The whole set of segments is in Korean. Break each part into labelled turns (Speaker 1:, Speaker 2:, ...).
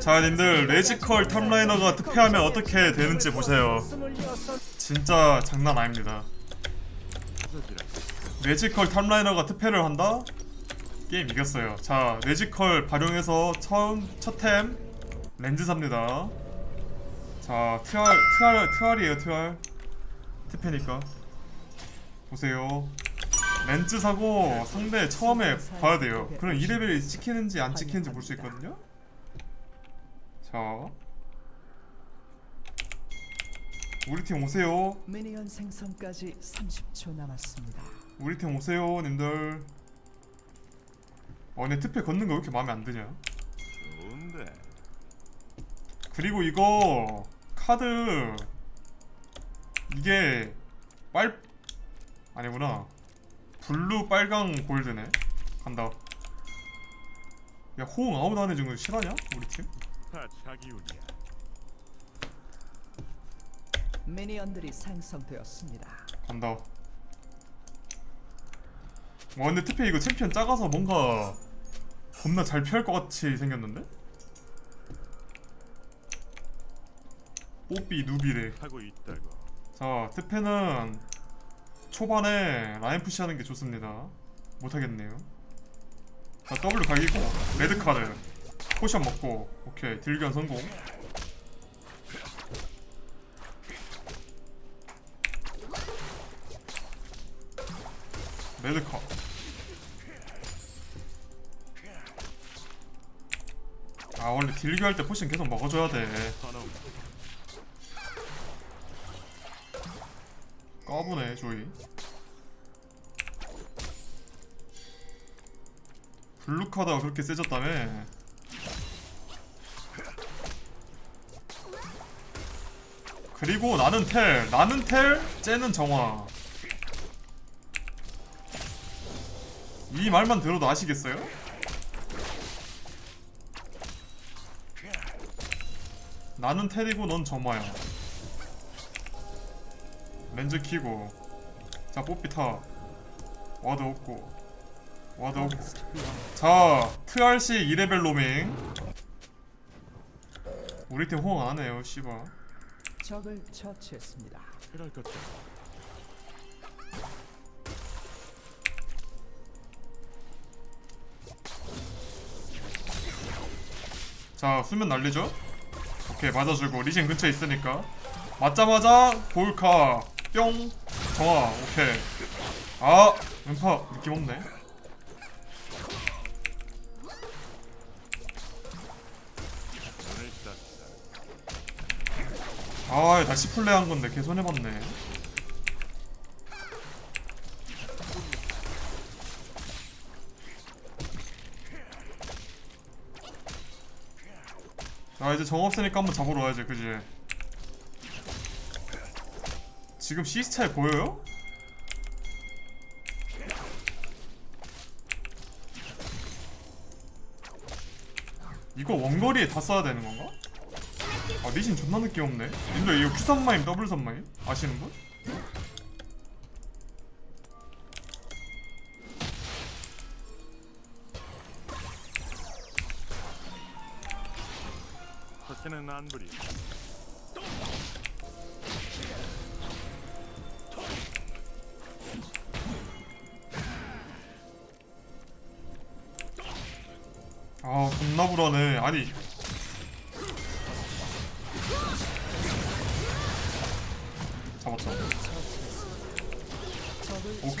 Speaker 1: 자 님들 레지컬 탑라이너가 특패하면 어떻게 되는지 보세요. 진짜 장난 아닙니다. 레지컬 탑라이너가 특패를 한다? 게임 이겼어요. 자 레지컬 발용해서 처음 첫템 렌즈 삽니다. 자 트알 트알 트알이에요 트알. 특패니까. 보세요. 렌즈 사고 상대 처음에 봐야 돼요. 그럼 2레벨 찍히는지 안 찍히는지 볼 수 있거든요 자. 우리 팀 오세요.
Speaker 2: 미니언 생성까지 30초 남았습니다.
Speaker 1: 우리 팀 오세요 님들. 어내 특패 걷는 거 왜 이렇게 마음에 안 드냐?
Speaker 3: 좋은데.
Speaker 1: 그리고 이거 카드 이게 빨 아니구나. 블루 빨강 골드네. 간다. 야 호응 아무도 안 해준 거 실화냐? 우리 팀?
Speaker 3: 다 자기 운이야.
Speaker 2: 미니언들이 생성되었습니다.
Speaker 1: 간다. 와 근데 특히 이거 챔피언 작아서 뭔가 겁나 잘 피할 것 같이 생겼는데? 뽀삐 누비래.
Speaker 3: 하고 있다고.
Speaker 1: 자 특패는 초반에 라인 푸시하는 게 좋습니다. 못하겠네요. 자 W 갈기고 레드 카드 포션 먹고 오케이 딜견 성공. 레드카 아 원래 딜교 할 때 포션 계속 먹어줘야 돼. 까보네 조이. 블루카드가 그렇게 세졌다며 그리고 나는 텔. 나는 텔 쟤는 정화. 이 말만 들어도 아시겠어요? 나는 텔이고 넌 정화야. 렌즈 키고. 자 뽀삐 타. 와드 없고. 와드 없고. 자 트알씨 2레벨 로밍. 우리 팀 호응 안 해요 씨발
Speaker 2: 적을 처치했습니다.
Speaker 3: 필요할 것 같아
Speaker 1: 자 수면 날리죠? 오케이 맞아주고. 리신 근처에 있으니까. 맞자마자 볼카. 뿅. 정화 오케이. 아 음파. 느낌 없네 아 다시 플레이 한 건데 개 손해봤네 자 이제 정 없으니까 한번 잡으러 와야지 그지 지금 시스 차이 보여요? 이거 원거리에 다 써야 되는 건가? 아 리신 존나 느낌 없네. 님들 이거 Q3마임 더블 3마임? 아시는 분?
Speaker 3: 터치는 안 부리.
Speaker 1: 아 겁나 불안해. 아니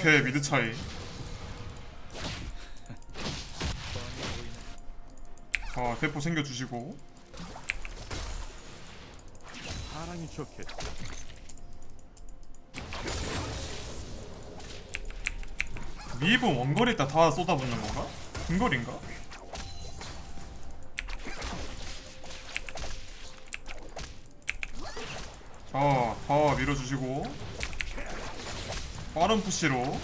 Speaker 1: 오케이 미드 차이 자 대포 챙겨주시고
Speaker 3: 사랑이 좋겠다
Speaker 1: 미입은 원거리 있다 다 쏟아붓는 건가? 근거리인가? 자, 다 밀어주시고 빠른 푸시로.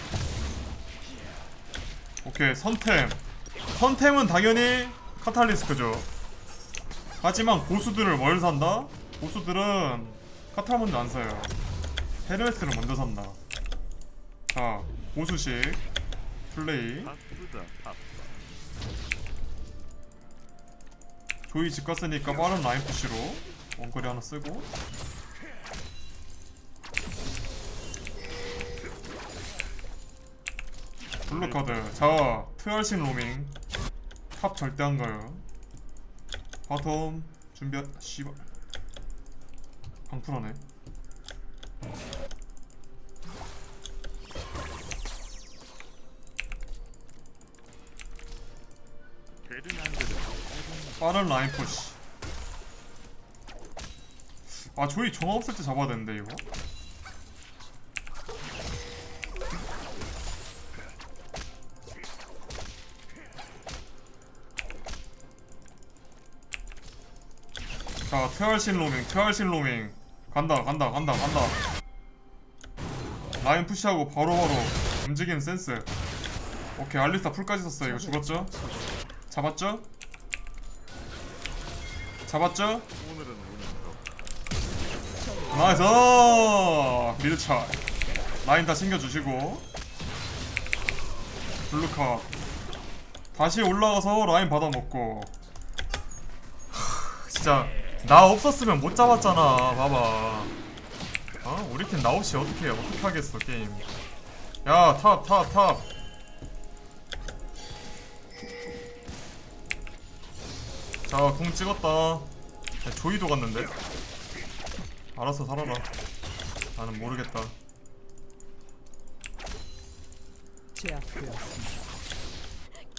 Speaker 1: 오케이 선템. 선템은 당연히 카탈리스크죠. 하지만 고수들을 뭘 산다? 고수들은 카탈 먼저 안 사요. 헤르메스를 먼저 산다. 자 고수식. 플레이. 조이 집 갔으니까 빠른 라인 푸시로 원거리 하나 쓰고 블루 카드. 자 트월신 로밍. 탑 절대 안 가요. 바텀 준비 씨발. 방풀하네. 빠른 라인 푸시. 아 조이 정화 없을 때 잡아야 되는데 이거 자 트월신 로밍 트월신 로밍. 간다 간다 간다 간다. 라인 푸시하고 바로바로 움직이는 센스. 오케이 알리스타 풀까지 썼어요. 이거 죽었죠? 잡았죠? 잡았죠? 나이스! 미드차. 라인 다 챙겨주시고. 블루카 다시 올라가서 라인 받아먹고. 하, 진짜 나 없었으면 못 잡았잖아 봐봐 어? 우리 팀 나 없이 어떻게 어떻게 하겠어 게임 야 탑 탑 탑 자, 공 찍었다. 야, 조이도 갔는데? 알아서 살아라. 나는 모르겠다.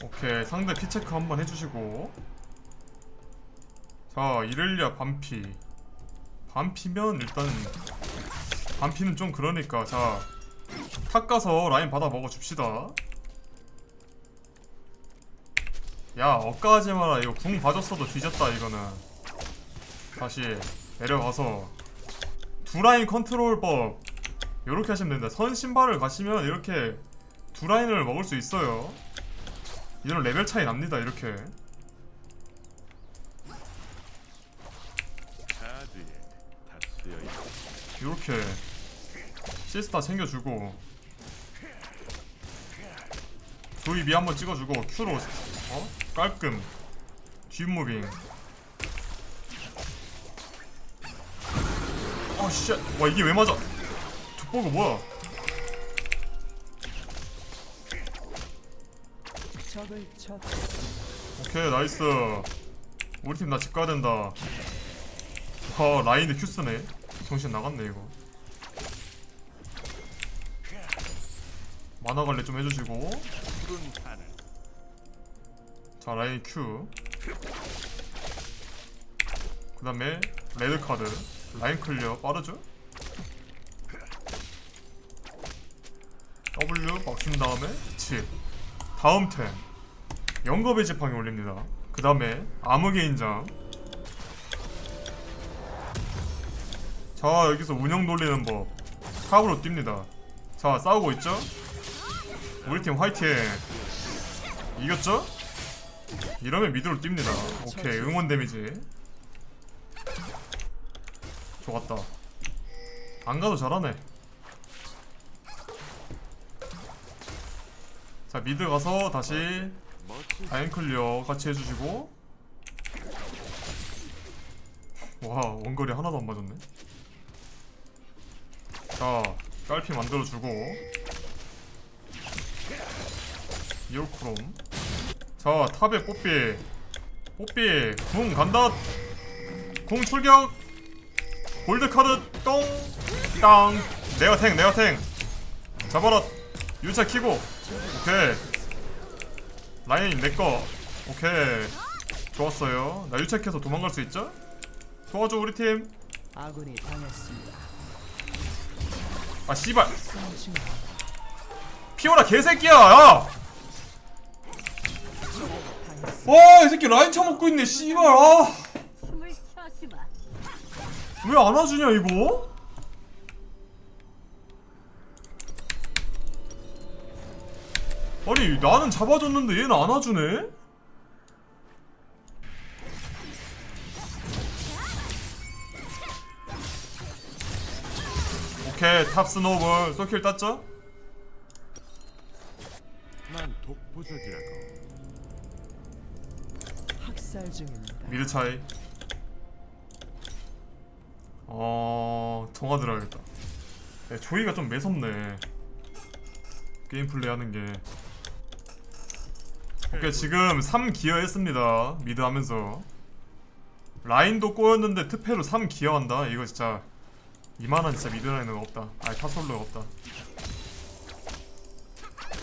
Speaker 1: 오케이, 상대 피 체크 한번 해주시고. 자, 이렐리아 반피. 반피면 일단 반피는 좀 그러니까 자, 탑 가서 라인 받아 먹어 줍시다. 야, 엇가하지 마라. 이거 궁 봐줬어도 뒤졌다 이거는. 다시 내려가서 두 라인 컨트롤법 이렇게 하시면 됩니다. 선 신발을 가시면 이렇게 두 라인을 먹을 수 있어요. 이런 레벨 차이 납니다. 이렇게. 이렇게 시스타 챙겨주고 조이비 한번 찍어주고 큐로 어? 깔끔 뒷무빙. 어쉣와 이게 왜 맞아? 족보가 뭐야. 오케이 나이스. 우리 팀 나 집 가야 된다. 아 라인에 큐 쓰네 정신 나갔네 이거. 만화 관리 좀 해주시고. 자 라인 Q. 그 다음에 레드 카드. 라인 클리어 빠르죠? W 막쓴 다음에 칩 다음 템. 영겁의 지팡이 올립니다. 그 다음에 암흑의 인장 자 여기서 운영 돌리는 법 탑으로 뜁니다 자 싸우고 있죠? 우리 팀 화이팅 이겼죠? 이러면 미드로 뜁니다. 오케이 응원 데미지. 좋았다. 안 가도 잘하네. 자 미드 가서 다시
Speaker 3: 멋지
Speaker 1: 아인 클리어 같이 해주시고. 와 원거리 하나도 안 맞았네. 자 깔피 만들어주고. 이올크롬. 자 탑에 뽀삐. 뽀삐 궁 간다. 궁 출격. 골드카드 똥땅. 내가 탱 내가 탱. 잡아라. 유차 키고. 오케이. 라인 내꺼 오케이. 좋았어요. 나 유차 켜서 도망갈 수 있죠? 도와줘 우리 팀아
Speaker 2: 아군이 당했습니다.
Speaker 1: 씨발
Speaker 2: 싸우지 마.
Speaker 1: 피오라 개새끼야 야!
Speaker 2: 당했습니다.
Speaker 1: 와, 이 새끼 라인 쳐먹고 있네, 씨발. 아. 왜 안 와주냐, 이거? 아니, 나는 잡아줬는데 얘는 안 와주네? 오케이, 탑 스노우볼. 소킬 땄죠?
Speaker 3: 난 독보적이라고.
Speaker 2: 학살 학살 중입니다.
Speaker 1: 미드 차이. 어... 정화 들어야겠다. 야, 조이가 좀 매섭네. 게임 플레이 하는 게. 오케이 지금 3 기어 했습니다. 미드 하면서. 라인도 꼬였는데 특패로 3 기어 한다? 이거 진짜 이만한 진짜 미드 라인은 없다. 아니 타솔로가 없다.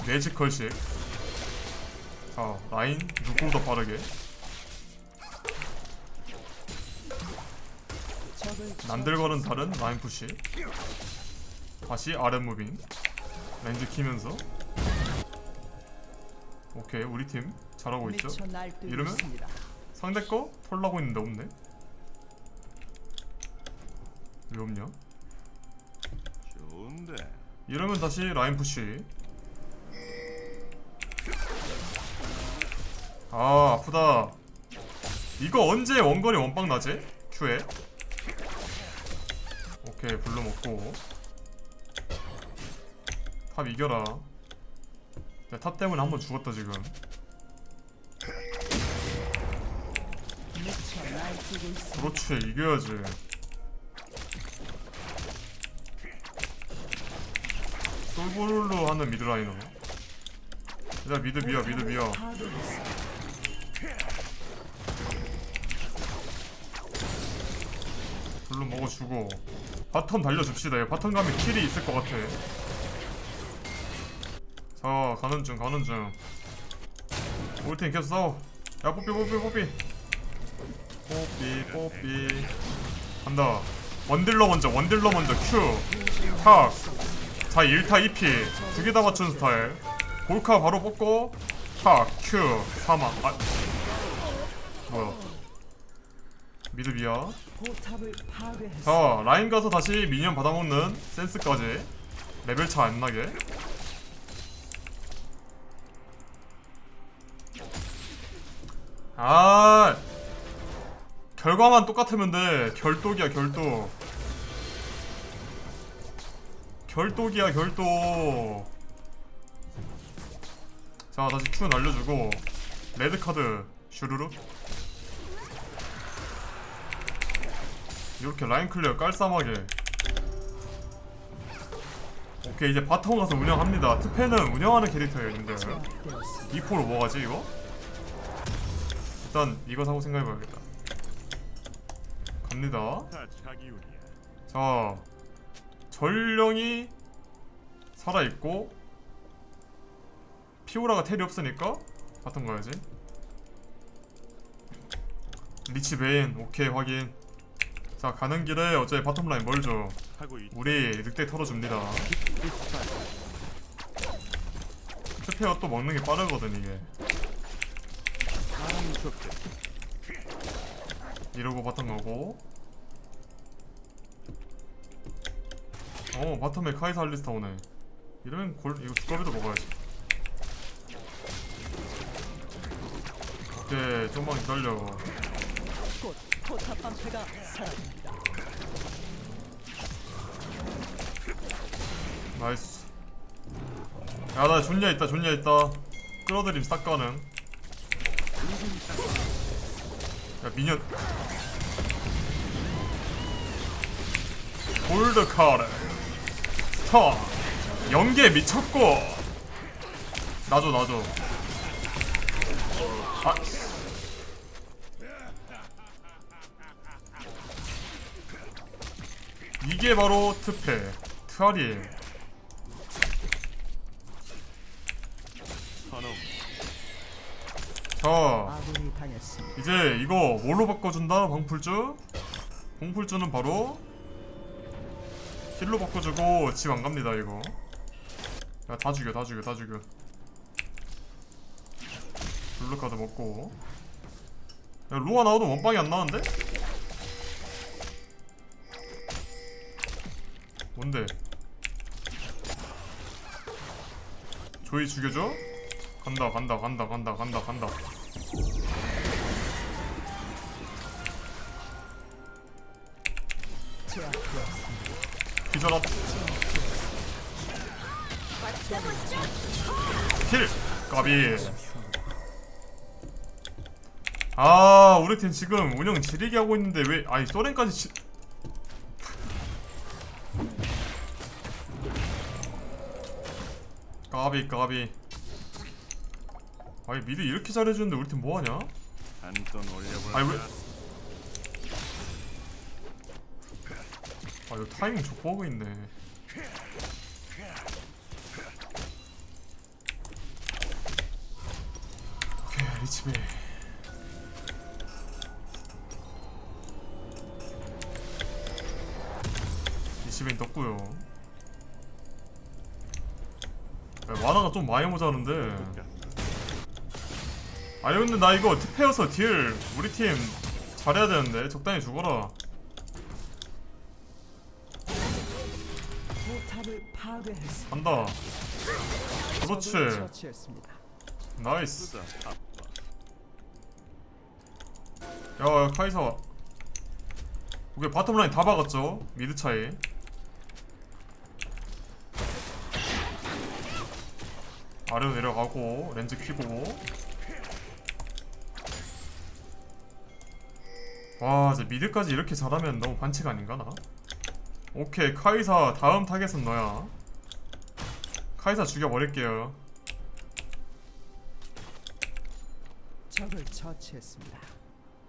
Speaker 1: 매지컬식 자 라인 누구보다 빠르게. 남들과는 다른 라인 푸시. 다시 아랫 무빙. 렌즈 키면서. 오케이 우리 팀 잘하고 있죠? 이러면?
Speaker 2: 있습니다.
Speaker 1: 상대 거 털라고 했는데 없네? 왜 없냐
Speaker 3: 좋은데.
Speaker 1: 이러면 다시 라인 푸시 아 아프다 이거 언제 원거리 원빵 나지? 큐에 오케이 블루 먹고 탑 이겨라 야, 탑 때문에 한 번 죽었다 지금. 그렇지 이겨야지 솔볼로 하는 미드라이너. 야 미드 미야 미드
Speaker 2: 파괴했습니다.
Speaker 1: 블루 먹어주고. 바텀 달려줍시다. 야 바텀 가면 킬이 있을 것 같아. 자 가는 중 가는 중. 우리 팀 계속 싸워. 야 뽀삐 뽀삐 뽀삐. 뽀삐 뽀삐. 간다. 원딜러 먼저 원딜러 먼저. 큐탁 자 1타 2피. 두 개 다 맞춘 스타일. 볼카 바로 뽑고 탁큐 사망. 아. 뭐야? 미드 비야. 자 라인 가서 다시 미니언 받아먹는 센스까지. 레벨 차 안 나게. 아. 결과만 똑같으면 돼. 결독이야 결독 결독이야 결독 자 다시 큐 날려주고 레드카드 슈루룩 이렇게 라인 클리어 깔쌈하게 오케이 이제 바텀 가서 운영합니다 트페는 운영하는 캐릭터예요 님들
Speaker 2: 제압되었습니다.
Speaker 1: 2포로 뭐가지 이거? 일단 이거 사고 생각해봐야겠다 갑니다.
Speaker 3: 자
Speaker 1: 전령이 살아있고 피오라가 텔이 없으니까 바텀 가야지. 리치 베인 오케이 확인. 자 가는 길에 어차피 바텀 라인 멀죠. 우리 늑대 털어줍니다. 스페어 또 먹는 게 빠르거든 이게.
Speaker 3: 좋게.
Speaker 1: 이러고 바텀 가고 어 바텀에 카이사 알리스타 오네. 이러면 골 이거 두꺼비도 먹어야지. 오케이 좀만 기다려.
Speaker 2: 곧 포탑 방패가 사라집니다.
Speaker 1: 나이스. 야 나 존야 있다 존야 있다. 끌어들임 싹 가능. 야 미녀. 골드 카드 스타 연계 미쳤고. 나줘 나줘 아. 이게 바로 트페
Speaker 3: 선호.
Speaker 1: 자. 이제 이거 뭘로 바꿔준다? 방풀주? 방풀주는 바로 힐로 바꿔주고 집 안 갑니다 이거 야 다 죽여 다 죽여 다 죽여 블루 카드 먹고 야 로아 나와도 원빵이 안 나는데? 뭔데? 조이 죽여줘? 간다 간다 간다 간다 간다 간다 기절한 킬 까비 아 우리 팀 지금 운영 지리게 하고 있는데 왜 아니 소렌까지 지... 까비 까비 아니 미드 이렇게 잘해주는데 우리 팀 뭐하냐? 아니 왜? 아 이거 타이밍 족보고 있네. 오케이 리치베 리치베인 떴고요. 야, 만화가 좀 많이 모자른데. 아니 근데 나 이거 특패여서 딜 우리 팀 잘해야 되는데 적당히 죽어라 간다. 그렇지. 나이스. 야, 야 카이사. 오케이 바텀 라인 다 박았죠? 미드 차이. 아래로 내려가고 렌즈 키고. 와 이제 미드까지 이렇게 잘하면 너무 반칙 아닌가 나? 오케이 카이사 다음 타겟은 너야. 카이사 죽여버릴게요.
Speaker 2: 적을 처치했습니다.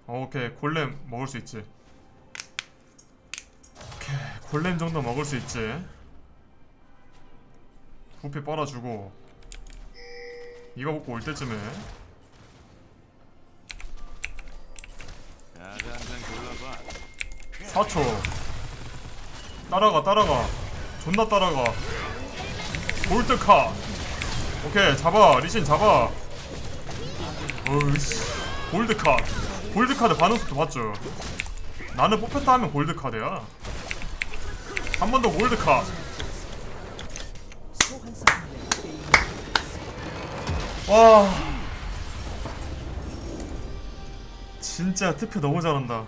Speaker 1: 오케이 골렘 먹을 수 있지. 오케이 골렘 정도 먹을 수 있지. 부피 빨아주고. 이거 먹고 올 때쯤에.
Speaker 3: 야자 한잔 골라봐.
Speaker 1: 4초 따라가 따라가. 존나 따라가. 골드카. 오케이 잡아. 리신 잡아. 어이씨. 골드카. 골드카드 반응 속도 봤죠? 나는 뽑혔다 하면 골드카드야. 한 번 더 골드카. 와. 진짜 투표 너무 잘한다